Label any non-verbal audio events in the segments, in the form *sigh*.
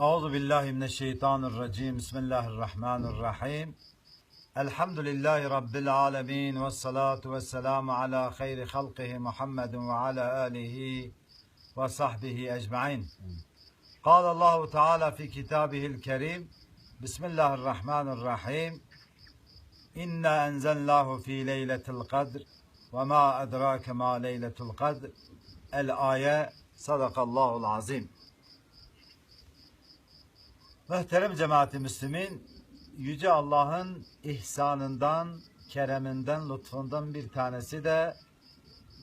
أعوذ بالله من الشيطان الرجيم. بسم الله الرحمن الرحيم. الحمد لله رب العالمين والصلاة والسلام على خير خلقه محمد وعلى آله وصحبه أجمعين. قال الله تعالى في كتابه الكريم بسم الله الرحمن الرحيم. إنا أنزلناه في ليلة القدر وما أدراك ما ليلة القدر. الآية صدق الله العظيم. Muhterem cemaati Müslümin, Yüce Allah'ın ihsanından, kereminden, lütfundan bir tanesi de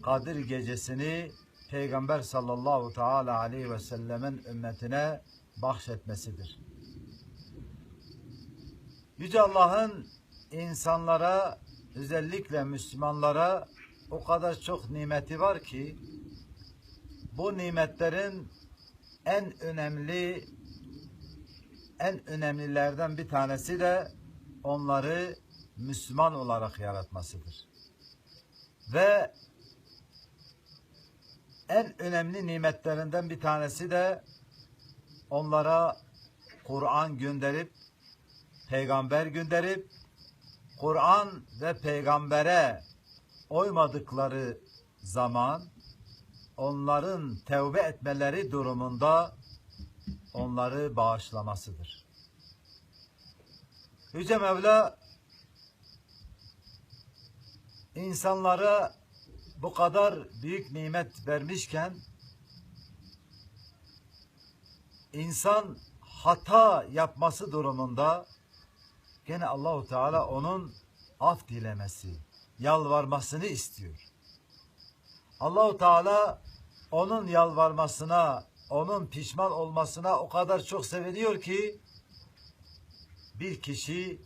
Kadir gecesini Peygamber sallallahu teala aleyhi ve sellemin ümmetine bahşetmesidir. Yüce Allah'ın insanlara, özellikle Müslümanlara o kadar çok nimeti var ki, bu nimetlerin en önemli en önemlilerden bir tanesi de onları Müslüman olarak yaratmasıdır. Ve en önemli nimetlerinden bir tanesi de onlara Kur'an gönderip peygamber gönderip Kur'an ve peygambere oymadıkları zaman onların tevbe etmeleri durumunda onları bağışlamasıdır. Yüce Mevla insanlara bu kadar büyük nimet vermişken insan hata yapması durumunda gene Allahu Teala onun af dilemesi, yalvarmasını istiyor. Allahu Teala onun yalvarmasına, onun pişman olmasına o kadar çok seviniyor ki bir kişi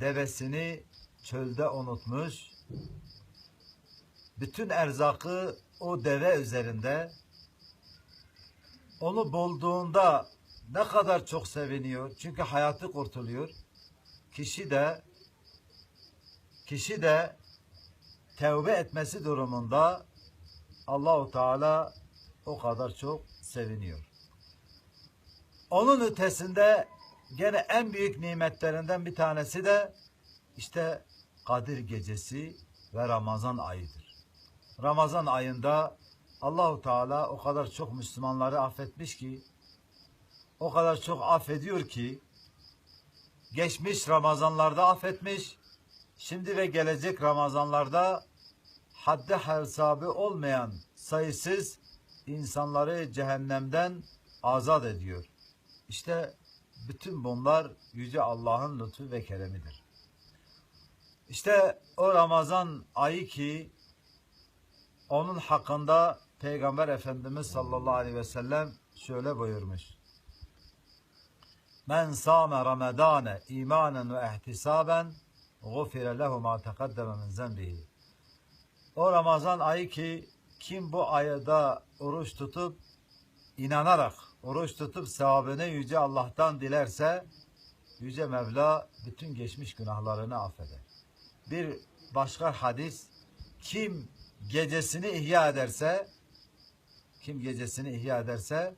devesini çölde unutmuş. Bütün erzakı o deve üzerinde. Onu bulduğunda ne kadar çok seviniyor. Çünkü hayatı kurtuluyor. Kişi de kişi de tevbe etmesi durumunda Allahu Teala o kadar çok seviniyor. Onun ötesinde gene en büyük nimetlerinden bir tanesi de işte Kadir gecesi ve Ramazan ayıdır. Ramazan ayında Allahu Teala o kadar çok Müslümanları affetmiş ki o kadar çok affediyor ki geçmiş Ramazanlarda affetmiş. Şimdi ve gelecek Ramazanlarda haddi hesabı olmayan sayısız insanları cehennemden azat ediyor. İşte bütün bunlar Yüce Allah'ın lütfu ve keremidir. İşte o Ramazan ayı ki onun hakkında Peygamber Efendimiz sallallahu aleyhi ve sellem şöyle buyurmuş. Men sâme ramadâne imanen ve ihtisaben gufire lehu ma tekaddeme min zenbihi. O Ramazan ayı ki kim bu ayda oruç tutup inanarak oruç tutup sevabını Yüce Allah'tan dilerse Yüce Mevla bütün geçmiş günahlarını affeder. Bir başka hadis kim gecesini ihya ederse kim gecesini ihya ederse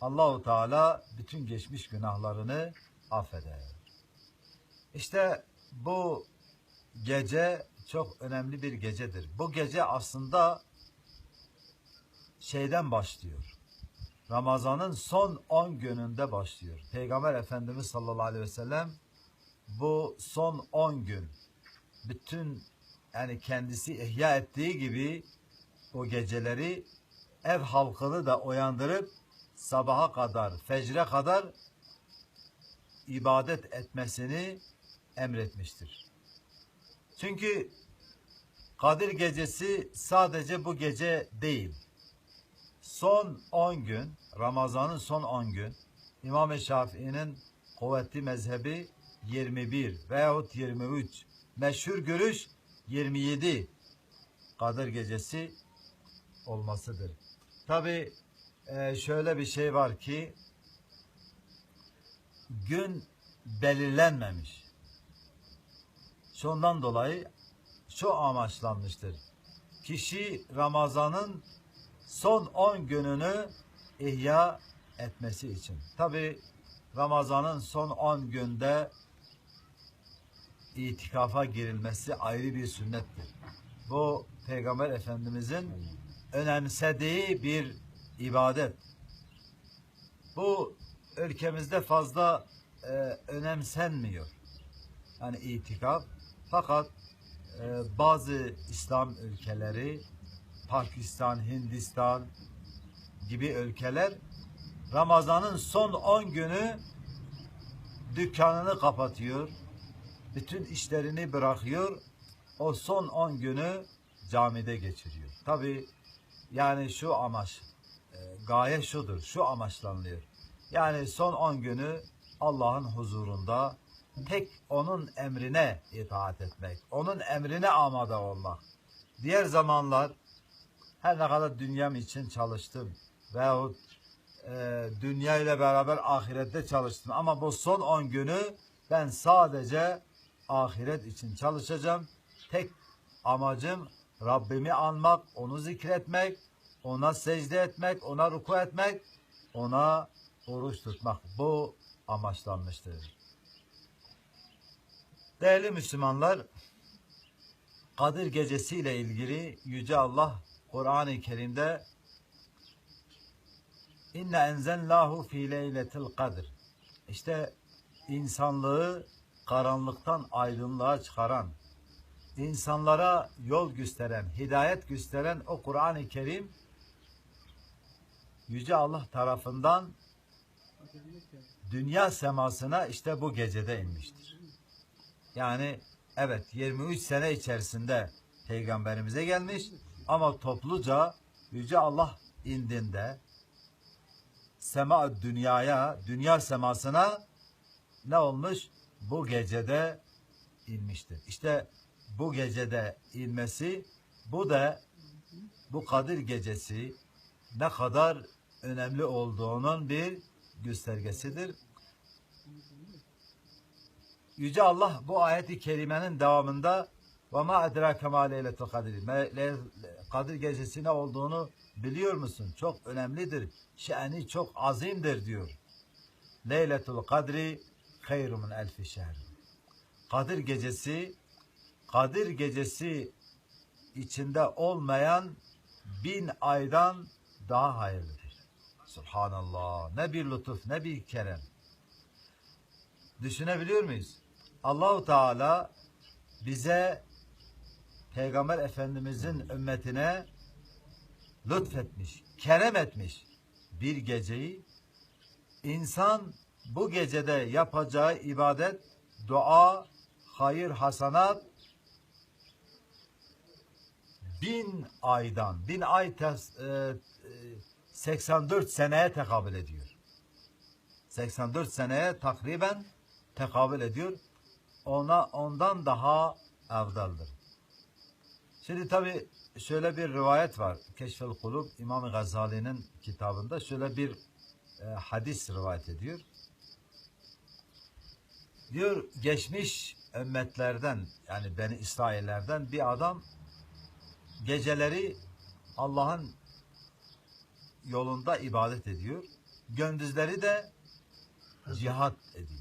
Allahu Teala bütün geçmiş günahlarını affeder. İşte bu gece çok önemli bir gecedir. Bu gece aslında şeyden başlıyor. Ramazan'ın son 10 gününde başlıyor. Peygamber Efendimiz sallallahu aleyhi ve sellem bu son 10 gün bütün yani kendisi ihya ettiği gibi o geceleri ev halkını da uyandırıp sabaha kadar, fecre kadar ibadet etmesini emretmiştir. Çünkü Kadir gecesi sadece bu gece değil. Son 10 gün, Ramazan'ın son 10 gün, İmam-ı Şafii'nin kuvvetli mezhebi 21 veyahut 23, meşhur görüş 27 Kadir gecesi olmasıdır. Tabi şöyle bir şey var ki gün belirlenmemiş. Şundan dolayı şu amaçlanmıştır. Kişi Ramazan'ın son 10 gününü ihya etmesi için. Tabi Ramazan'ın son 10 günde itikafa girilmesi ayrı bir sünnettir. Bu Peygamber Efendimizin önemsediği bir ibadet. Bu ülkemizde fazla e, önemsenmiyor. Yani itikaf. Fakat e, bazı İslam ülkeleri Pakistan, Hindistan gibi ülkeler Ramazan'ın son 10 günü dükkanını kapatıyor. Bütün işlerini bırakıyor. O son 10 günü camide geçiriyor. Tabi yani şu amaç e, gaye şudur. Şu amaçlanılıyor. Yani son 10 günü Allah'ın huzurunda tek onun emrine itaat etmek. Onun emrine amada olmak. Diğer zamanlar her ne kadar dünyam için çalıştım veyahut e, dünya ile beraber ahirette çalıştım. Ama bu son 10 günü ben sadece ahiret için çalışacağım. Tek amacım Rabbimi anmak, onu zikretmek, ona secde etmek, ona ruku etmek, ona oruç tutmak. Bu amaçlanmıştır. Değerli Müslümanlar, Kadir Gecesi ile ilgili Yüce Allah Kur'an-ı Kerim'de İnne enzellahu fi leyletil kadr. İşte insanlığı karanlıktan aydınlığa çıkaran, insanlara yol gösteren, hidayet gösteren o Kur'an-ı Kerim Yüce Allah tarafından dünya semasına işte bu gecede inmiştir. Yani evet 23 sene içerisinde peygamberimize gelmiş ama topluca Yüce Allah indinde sema dünyaya, dünya semasına ne olmuş? Bu gecede inmiştir. İşte bu gecede inmesi, bu da bu Kadir gecesi ne kadar önemli olduğunun bir göstergesidir. Yüce Allah bu ayeti kerimenin devamında ve ma edrake ma leyletul le- Kadir gecesi ne olduğunu biliyor musun? Çok önemlidir. Şeni çok azimdir diyor. Leyletul kadri hayrumun elfi şehr. Kadir gecesi Kadir gecesi içinde olmayan bin aydan daha hayırlıdır. Subhanallah. Ne bir lütuf, ne bir kerem. Düşünebiliyor muyuz? Allahu Teala bize Peygamber Efendimizin ümmetine lütfetmiş, kerem etmiş bir geceyi insan bu gecede yapacağı ibadet, dua, hayır, hasanat bin aydan, bin ay tes, e, e, 84 seneye tekabül ediyor. 84 seneye takriben tekabül ediyor. Ona ondan daha evdaldır. Şimdi tabi şöyle bir rivayet var. Keşfel Kulub İmam Gazali'nin kitabında şöyle bir e, hadis rivayet ediyor. Diyor geçmiş ümmetlerden yani Beni İsraillerden bir adam geceleri Allah'ın yolunda ibadet ediyor. Gündüzleri de cihat ediyor.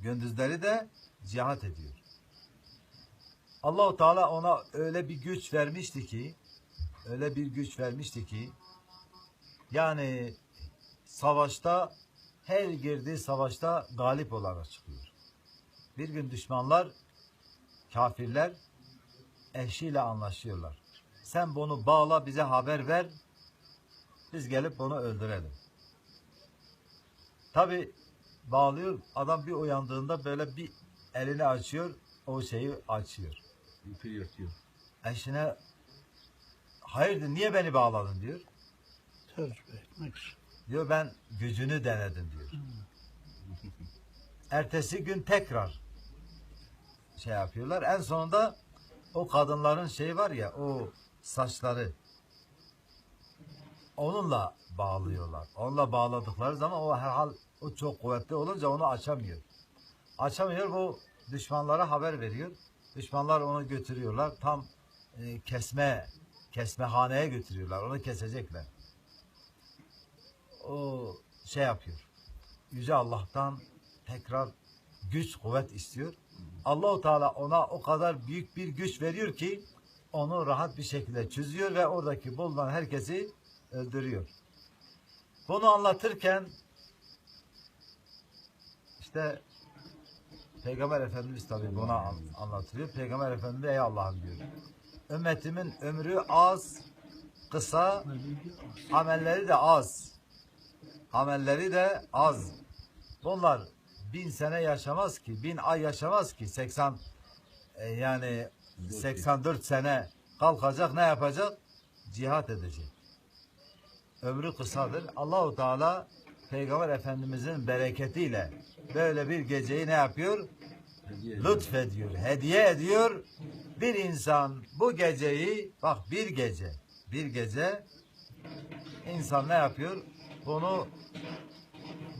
Gündüzleri de cihat ediyor. Allahu Teala ona öyle bir güç vermişti ki öyle bir güç vermişti ki yani savaşta her girdiği savaşta galip olarak çıkıyor. Bir gün düşmanlar kafirler eşiyle anlaşıyorlar. Sen bunu bağla bize haber ver. Biz gelip bunu öldürelim. Tabi bağlıyor. Adam bir uyandığında böyle bir elini açıyor. O şeyi açıyor. İpi yırtıyor. Eşine hayırdır niye beni bağladın diyor. Tecrübe etmek için. Diyor ben gücünü denedim diyor. *laughs* Ertesi gün tekrar şey yapıyorlar. En sonunda o kadınların şeyi var ya o saçları onunla bağlıyorlar. Onunla bağladıkları zaman o herhal o çok kuvvetli olunca onu açamıyor. Açamıyor bu düşmanlara haber veriyor. Düşmanlar onu götürüyorlar. Tam e, kesme kesmehaneye götürüyorlar. Onu kesecekler. O şey yapıyor. Yüce Allah'tan tekrar güç, kuvvet istiyor. Allahu Teala ona o kadar büyük bir güç veriyor ki onu rahat bir şekilde çözüyor ve oradaki bulunan herkesi öldürüyor. Bunu anlatırken işte Peygamber Efendimiz tabi buna an- anlatılıyor. Peygamber Efendimiz ey Allah'ım diyor. Ümmetimin ömrü az, kısa, amelleri de az. Amelleri de az. Bunlar bin sene yaşamaz ki, bin ay yaşamaz ki. 80 e, yani 84 sene kalkacak ne yapacak? Cihat edecek. Ömrü kısadır. Allahu Teala Peygamber Efendimizin bereketiyle böyle bir geceyi ne yapıyor? Lütfediyor, hediye ediyor. Bir insan bu geceyi, bak bir gece, bir gece insan ne yapıyor? Bunu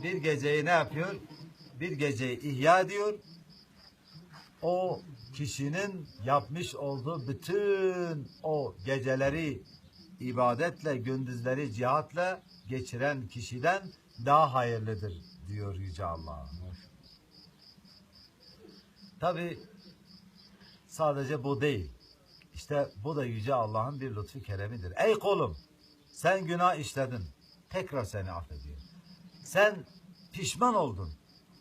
bir geceyi ne yapıyor? Bir geceyi ihya ediyor. O kişinin yapmış olduğu bütün o geceleri ibadetle, gündüzleri cihatla geçiren kişiden daha hayırlıdır diyor Yüce Allah. Tabi sadece bu değil. İşte bu da Yüce Allah'ın bir lütfu keremidir. Ey kolum sen günah işledin. Tekrar seni affediyor. Sen pişman oldun.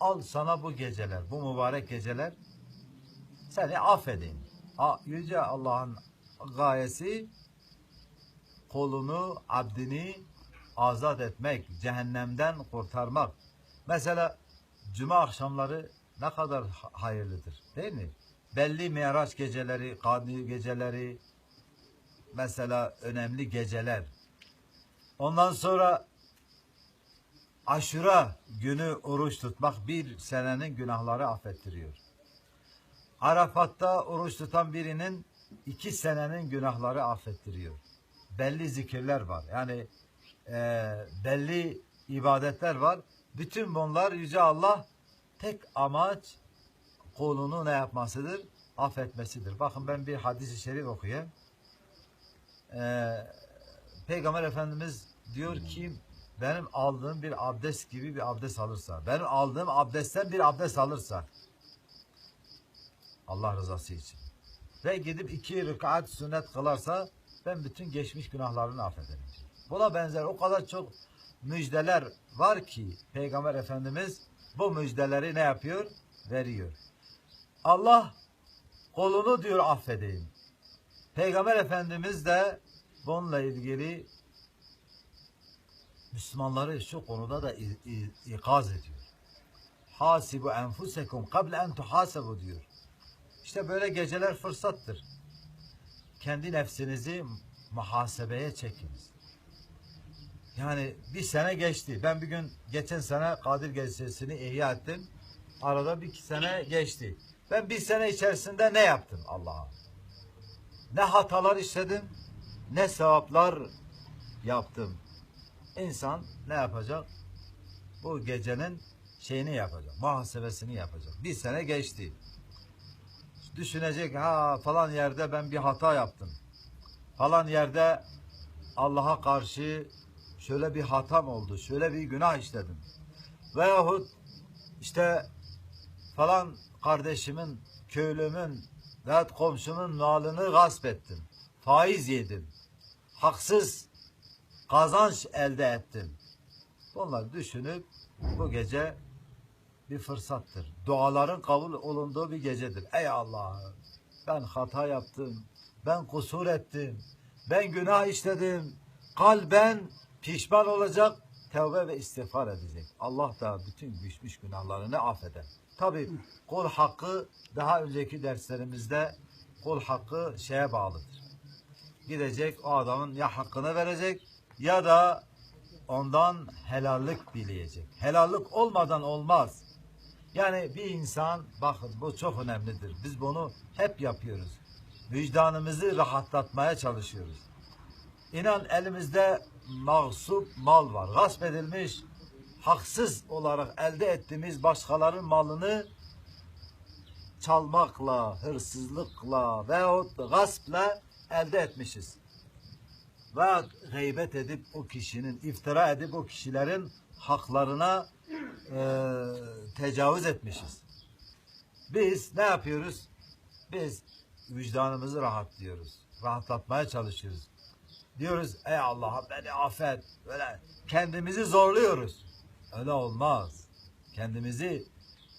Al sana bu geceler, bu mübarek geceler seni affedeyim. Yüce Allah'ın gayesi kolunu, abdini azat etmek, cehennemden kurtarmak. Mesela cuma akşamları ne kadar ha- hayırlıdır değil mi? Belli Miraç geceleri, Kadir geceleri, mesela önemli geceler. Ondan sonra aşura günü oruç tutmak bir senenin günahları affettiriyor. Arafat'ta oruç tutan birinin iki senenin günahları affettiriyor. Belli zikirler var. Yani e, belli ibadetler var. Bütün bunlar Yüce Allah tek amaç kulunu ne yapmasıdır? Affetmesidir. Bakın ben bir hadis-i şerif okuyayım. E, Peygamber Efendimiz diyor ki benim aldığım bir abdest gibi bir abdest alırsa, benim aldığım abdestten bir abdest alırsa Allah rızası için ve gidip iki rıkat sünnet kılarsa ben bütün geçmiş günahlarını affederim. Buna benzer o kadar çok müjdeler var ki Peygamber Efendimiz bu müjdeleri ne yapıyor? Veriyor. Allah kolunu diyor affedeyim. Peygamber Efendimiz de bununla ilgili Müslümanları şu konuda da ikaz ediyor. Hasibu enfusekum kable en tuhasebu diyor. İşte böyle geceler fırsattır. Kendi nefsinizi muhasebeye çekiniz. Yani bir sene geçti. Ben bir gün geçen sene Kadir Gecesi'ni ihya ettim. Arada bir iki sene geçti. Ben bir sene içerisinde ne yaptım Allah'a? Ne hatalar işledim, ne sevaplar yaptım. İnsan ne yapacak? Bu gecenin şeyini yapacak, muhasebesini yapacak. Bir sene geçti. Düşünecek, ha falan yerde ben bir hata yaptım. Falan yerde Allah'a karşı şöyle bir hatam oldu, şöyle bir günah işledim. Veyahut işte falan kardeşimin, köylümün veyahut komşumun malını gasp ettim. Faiz yedim. Haksız kazanç elde ettim. Bunları düşünüp bu gece bir fırsattır. Duaların kabul olunduğu bir gecedir. Ey Allah'ım ben hata yaptım. Ben kusur ettim. Ben günah işledim. Kalben pişman olacak. Tevbe ve istiğfar edecek. Allah da bütün düşmüş günahlarını affeder. Tabi kul hakkı daha önceki derslerimizde kul hakkı şeye bağlıdır. Gidecek o adamın ya hakkını verecek ya da ondan helallik dileyecek. Helallik olmadan olmaz. Yani bir insan bakın bu çok önemlidir. Biz bunu hep yapıyoruz. Vicdanımızı rahatlatmaya çalışıyoruz. İnan elimizde mağsup mal var. Gasp edilmiş, haksız olarak elde ettiğimiz başkalarının malını çalmakla, hırsızlıkla veyahut gaspla elde etmişiz. veya gıybet edip o kişinin, iftira edip o kişilerin haklarına e, tecavüz etmişiz. Biz ne yapıyoruz? Biz vicdanımızı rahatlıyoruz. Rahatlatmaya çalışıyoruz. Diyoruz ey Allah'ım beni affet. Böyle kendimizi zorluyoruz. Öyle olmaz. Kendimizi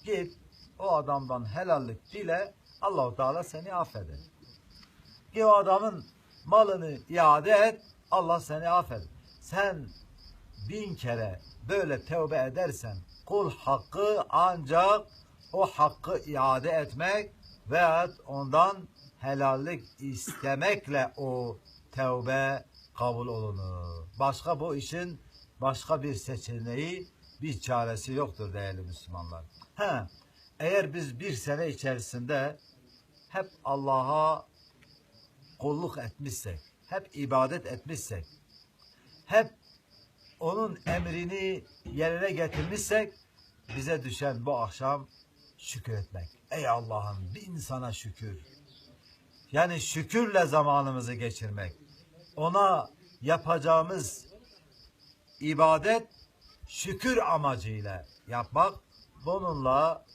git o adamdan helallik dile Allahu Teala seni affeder. Git o adamın malını iade et Allah seni affeder. Sen bin kere böyle tövbe edersen kul hakkı ancak o hakkı iade etmek veyahut ondan helallik istemekle o tövbe kabul olunur. Başka bu işin başka bir seçeneği, bir çaresi yoktur değerli Müslümanlar. He, eğer biz bir sene içerisinde hep Allah'a kulluk etmişsek, hep ibadet etmişsek, hep onun emrini yerine getirmişsek bize düşen bu akşam şükür etmek. Ey Allah'ım bin sana şükür. Yani şükürle zamanımızı geçirmek. Ona yapacağımız ibadet şükür amacıyla yapmak. Bununla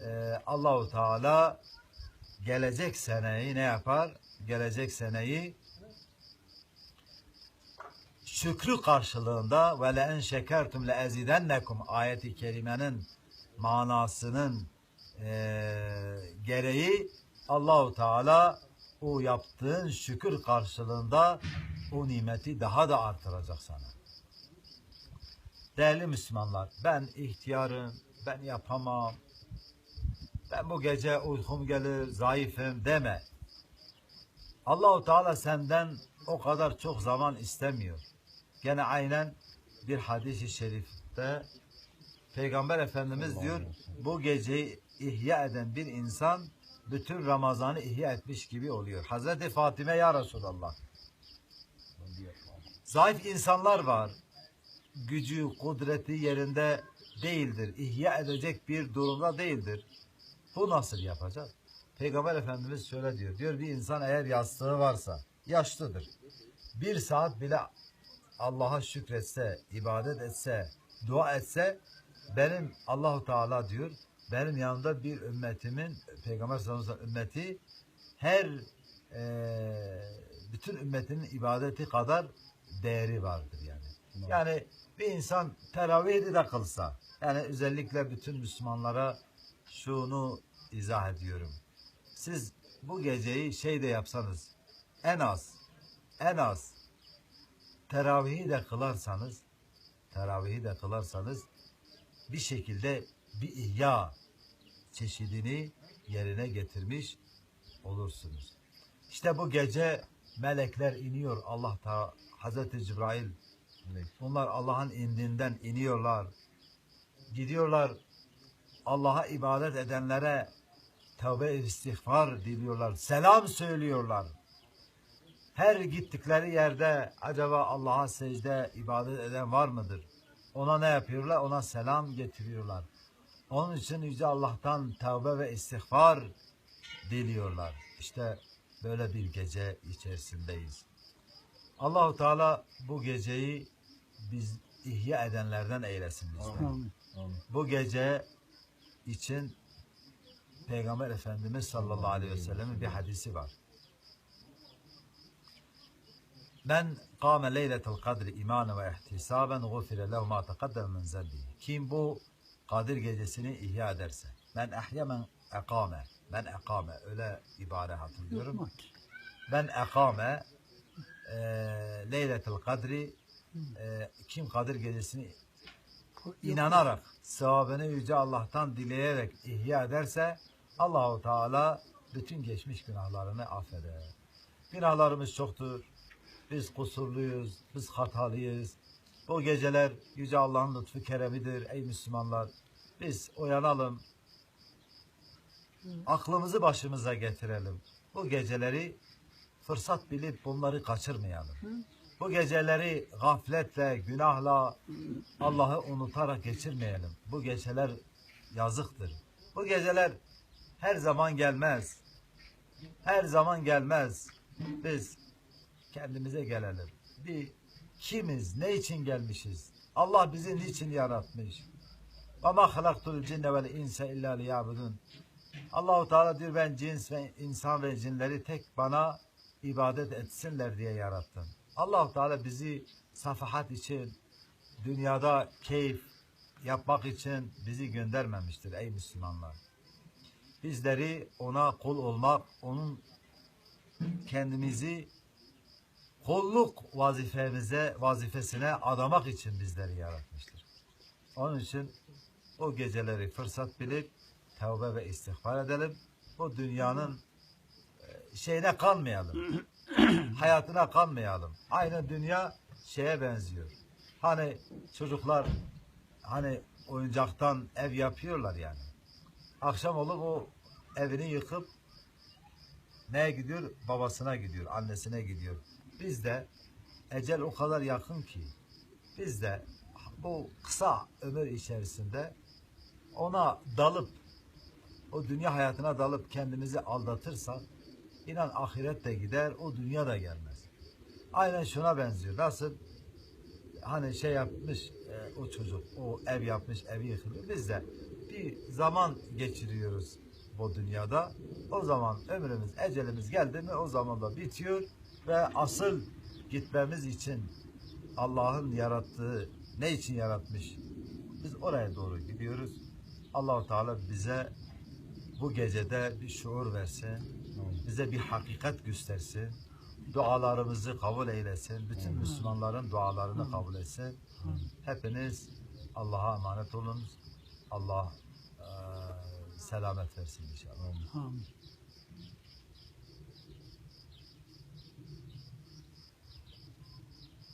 e, Allahu Teala gelecek seneyi ne yapar? Gelecek seneyi şükrü karşılığında ve le en şekertum le ezidennekum ayeti kerimenin manasının eee, gereği Allahu Teala o yaptığın şükür karşılığında o nimeti daha da artıracak sana. Değerli Müslümanlar, ben ihtiyarım, ben yapamam, ben bu gece uykum gelir, zayıfım deme. Allahu Teala senden o kadar çok zaman istemiyor. Gene aynen bir hadis-i şerifte Peygamber Efendimiz diyor bu geceyi ihya eden bir insan bütün Ramazan'ı ihya etmiş gibi oluyor. Hazreti Fatime ya Resulallah. Zayıf insanlar var. Gücü, kudreti yerinde değildir. İhya edecek bir durumda değildir. Bu nasıl yapacak? Peygamber Efendimiz şöyle diyor. Diyor bir insan eğer yastığı varsa, yaşlıdır. Bir saat bile Allah'a şükretse, ibadet etse, dua etse benim Allahu Teala diyor benim yanımda bir ümmetimin Peygamber sallallahu aleyhi ve sellem ümmeti her eee, bütün ümmetinin ibadeti kadar değeri vardır yani. Yani bir insan teravih'i de kılsa yani özellikle bütün Müslümanlara şunu izah ediyorum. Siz bu geceyi şey de yapsanız en az en az teravihi de kılarsanız teravihi de kılarsanız bir şekilde bir ihya çeşidini yerine getirmiş olursunuz. İşte bu gece melekler iniyor Allah ta Hazreti Cibrail bunlar Allah'ın indinden iniyorlar. Gidiyorlar Allah'a ibadet edenlere tövbe istiğfar diliyorlar. Selam söylüyorlar. Her gittikleri yerde acaba Allah'a secde ibadet eden var mıdır? Ona ne yapıyorlar? Ona selam getiriyorlar. Onun için Yüce Allah'tan tövbe ve istiğfar diliyorlar. İşte böyle bir gece içerisindeyiz. Allahu Teala bu geceyi biz ihya edenlerden eylesin bizden. Amin. Bu gece için Peygamber Efendimiz sallallahu aleyhi ve sellem'in bir hadisi var. Ben kâme leyletel kadri imanen ve ihtisaben gufire lehu ma min zembihi. Kim bu Kadir gecesini ihya ederse. Ben ahya men ekame. Ben ekame. Öyle ibare hatırlıyorum. Ben ekame e, leyletel kadri e, kim Kadir gecesini inanarak sevabını yüce Allah'tan dileyerek ihya ederse Allahu Teala bütün geçmiş günahlarını affeder. Günahlarımız çoktur. Biz kusurluyuz, biz hatalıyız. Bu geceler yüce Allah'ın lütfu keremidir ey Müslümanlar. Biz uyanalım. Aklımızı başımıza getirelim. Bu geceleri fırsat bilip bunları kaçırmayalım. Bu geceleri gafletle, günahla, Allah'ı unutarak geçirmeyelim. Bu geceler yazıktır. Bu geceler her zaman gelmez. Her zaman gelmez. Biz kendimize gelelim. bir kimiz, ne için gelmişiz? Allah bizi niçin yaratmış? Ve ma halaktul cinne vel insa illa liyabudun. Allahu Teala diyor ben cins ve insan ve cinleri tek bana ibadet etsinler diye yarattım. Allahu Teala bizi safahat için, dünyada keyif yapmak için bizi göndermemiştir ey Müslümanlar. Bizleri ona kul olmak, onun kendimizi kulluk vazifemize, vazifesine adamak için bizleri yaratmıştır. Onun için o geceleri fırsat bilip tevbe ve istiğfar edelim. Bu dünyanın e, şeyine kalmayalım. *coughs* hayatına kalmayalım. Aynı dünya şeye benziyor. Hani çocuklar hani oyuncaktan ev yapıyorlar yani. Akşam olup o evini yıkıp neye gidiyor? Babasına gidiyor, annesine gidiyor. Biz de ecel o kadar yakın ki biz de bu kısa ömür içerisinde ona dalıp o dünya hayatına dalıp kendimizi aldatırsak inan ahiret de gider, o dünya da gelmez. Aynen şuna benziyor. Nasıl hani şey yapmış e, o çocuk, o ev yapmış, evi yıkılıyor. Biz de bir zaman geçiriyoruz bu dünyada. O zaman ömrümüz, ecelimiz geldi mi o zaman da bitiyor ve asıl gitmemiz için Allah'ın yarattığı, ne için yaratmış? Biz oraya doğru gidiyoruz. Allahu Teala bize bu gecede bir şuur versin. Bize bir hakikat göstersin. Dualarımızı kabul eylesin. Bütün Müslümanların dualarını kabul etsin. Hepiniz Allah'a emanet olun. Allah eee, selamet versin inşallah. Amin.